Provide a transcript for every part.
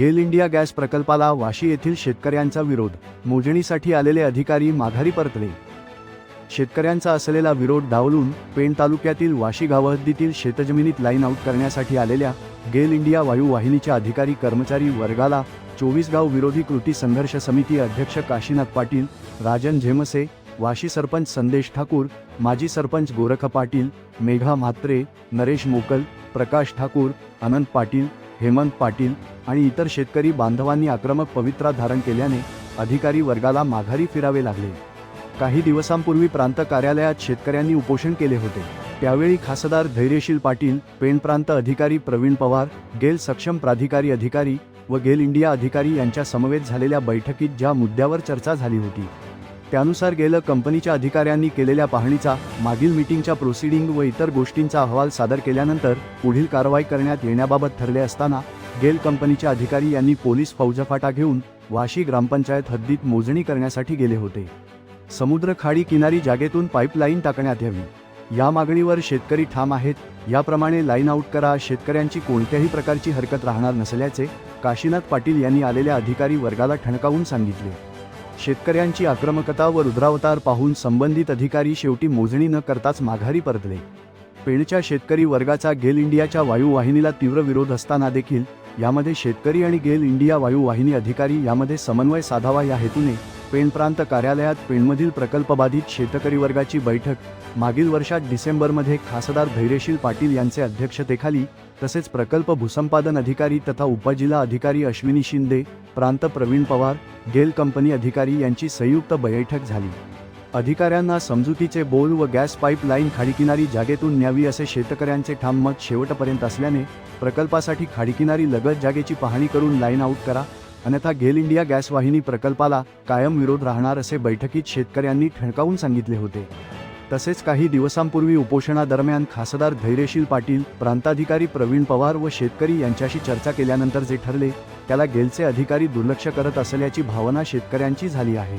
गेल India gas प्रकल्पाला वाशी येथील शेतकऱ्यांचा विरोध मोजणीसाठी आलेले अधिकारी माघारी परतले. शेतकऱ्यांचा असलेला विरोध डावलून पेण तालुक्यातील वाशी गावहद्दीतील शेतजमिनीत लाईन आऊट करण्यासाठी आलेल्या गेल इंडिया वायुवाहिनीच्या अधिकारी कर्मचारी वर्गाला चोवीस गाव विरोधी कृती संघर्ष समिती अध्यक्ष काशीनाथ पाटील राजन झेमसे वाशी सरपंच संदेश ठाकूर माजी सरपंच गोरख पाटील मेघा म्हात्रे नरेश मोकल प्रकाश ठाकूर अनंत पाटील हेमंत पाटील आणि इतर शेतकरी बांधवांनी आक्रमक पवित्रा धारण केल्याने अधिकारी वर्गाला माघारी फिरावे लागले. काही दिवसांपूर्वी प्रांत कार्यालयात शेतकऱ्यांनी उपोषण केले होते. त्यावेळी खासदार धैर्यशील पाटील पेण प्रांत अधिकारी प्रवीण पवार गेल सक्षम प्राधिकारी अधिकारी व गेल इंडिया अधिकारी यांच्या समवेत झालेल्या बैठकीत ज्या मुद्द्यावर चर्चा झाली होती त्यानुसार गेलं कंपनीच्या अधिकाऱ्यांनी केलेल्या पाहणीचा मागील मीटिंगच्या प्रोसिडिंग व इतर गोष्टींचा अहवाल सादर केल्यानंतर पुढील कारवाई करण्यात येण्याबाबत ठरले असताना गेल कंपनीच्या अधिकारी यांनी पोलीस फौजफाटा घेऊन वाशी ग्रामपंचायत हद्दीत मोजणी करण्यासाठी गेले होते. समुद्र खाडी किनारी जागेतून पाईपलाईन टाकण्यात यावी. या मागणीवर शेतकरी ठाम आहेत याप्रमाणे लाईन आऊट करा शेतकऱ्यांची कोणत्याही प्रकारची हरकत राहणार नसल्याचे काशीनाथ पाटील यांनी आलेल्या अधिकारी वर्गाला ठणकावून सांगितले. शेतकऱ्यांची आक्रमकता व रुद्रावतार पाहून संबंधित अधिकारी शेवटी मोजणी न करताच माघारी परतले. पेणच्या शेतकरी वर्गाचा गेल इंडियाच्या वायुवाहिनीला तीव्र विरोध असताना देखील यामध्ये शेतकरी आणि गेल इंडिया वायुवाहिनी अधिकारी यामध्ये समन्वय साधावा या हेतूने पेण प्रांत कार्यालयात पेणमधील प्रकल्पबाधित शेतकरी वर्गाची बैठक. मागील वर्षात डिसेंबरमध्ये खासदार धैर्यशील पाटील यांचे अध्यक्षतेखाली तसेच प्रकल्प भूसंपादन अधिकारी तथा उपजिल्हा अधिकारी अश्विनी शिंदे प्रांत प्रवीण पवार गेल कंपनी अधिकारी यांची संयुक्त बैठक झाली. अधिकाऱ्यांना समजुतीचे बोल व गॅस पाईपलाईन खाडीकिनारी जागेतून न्यावी असे शेतकऱ्यांचे ठाम मत शेवटपर्यंत असल्याने प्रकल्पासाठी खाडीकिनारी लगत जागेची पाहणी करून लाईन आऊट करा. अन्यथा गेल इंडिया गॅस वाहिनी प्रकल्पाला कायम विरोध राहणार असे बैठकीत शेतकऱ्यांनी ठणकावून सांगितले होते. तसेच काही दिवसांपूर्वी उपोषणादरम्यान खासदार धैर्यशील पाटील प्रांताधिकारी प्रवीण पवार व शेतकरी यांच्याशी चर्चा केल्यानंतर जे ठरले त्याला गेलचे अधिकारी दुर्लक्ष करत असल्याची भावना शेतकऱ्यांची झाली आहे.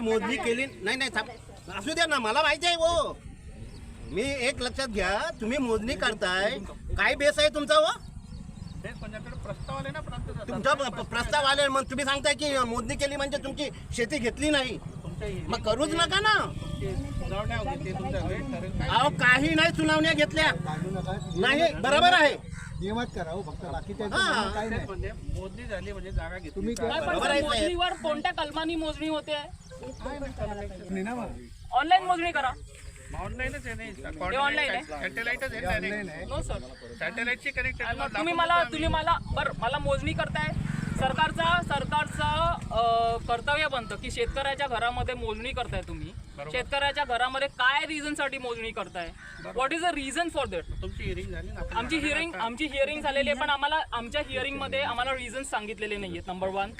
मोजणी केली नाही नाही असू द्या ना मला माहिती आहे वो मी एक लक्षात घ्या तुम्ही मोजणी करताय. काय बेस आहे तुमचा व तुमचा प- प- प्रस्ताव आले मग तुम्ही सांगताय की मोजणी केली म्हणजे तुमची शेती घेतली नाही. मग करूच नका ना. अहो काही नाही सुनावण्या घेतल्या. नाही बरोबर आहे. नियमात हो फक्त बाकीच्या हा. काही नाही. म्हणजे मोजणी झाली म्हणजे जागा घेतली. तुम्ही काय पण बरोबर आहे, साहेब. मोजणीवर कोणत्या कलमानी मोजणी होते? नाही ना मग. ऑनलाईन मोजणी करा. ऑनलाईनच आहे नाही online आहे? सॅटेलाइटच आहे ऑनलाईन direct. आहे. नो सर सॅटेलाइटची कनेक्टेड मग तुम्ही मला तुम्ही मला बर मला मोजणी करताय. सरकारचा सरकारचं अं, कर्तव्य बनतं की शेतकऱ्याच्या घरामध्ये मोजणी करताय तुम्ही. शेतकऱ्याच्या घरामध्ये काय रिझनसाठी मोजणी करताय? What is the reason for that तुमची हिअरिंग झाली ना. आपण आमची हिअरिंग आमची हिअरिंग झालेली आहे पण आम्हाला आमच्या हिअरिंगमध्ये आम्हाला रिझन सांगितलेले नाही आहेत नंबर वन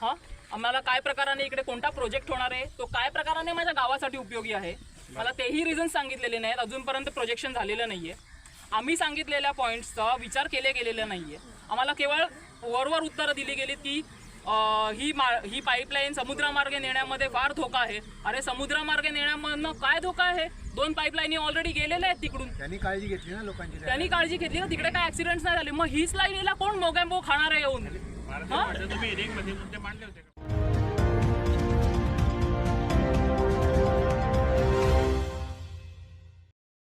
हां? आम्हाला काय प्रकाराने इकडे कोणता प्रोजेक्ट होणार आहे? तो काय प्रकाराने माझ्या गावासाठी उपयोगी आहे? मला तेही रिझन सांगितलेले नाहीत. अजूनपर्यंत प्रोजेक्शन झालेलं नाही आहे आम्ही सांगितलेल्या पॉईंट्सचा विचार केले गेलेला नाही आहे आम्हाला केवळ वरवर उत्तरं दिली गेली की ही मा ही पाईपलाईन समुद्रामार्गे नेण्यामध्ये फार धोका आहे. अरे समुद्रामार्गे नेण्यामधनं काय धोका आहे? दोन पाईपलाईनी ऑलरेडी गेलेल्या आहेत तिकडून. त्यांनी काळजी घेतली ना लोकांची त्यांनी काळजी घेतली ना तिकडे काय ऍक्सिडेंट नाही झाले. मग हीच लाईनीला कोण मोगॅम्बो खाणार आहे येऊन? तुम्ही हिअरिंगमध्ये मुद्दे मांडले होते का?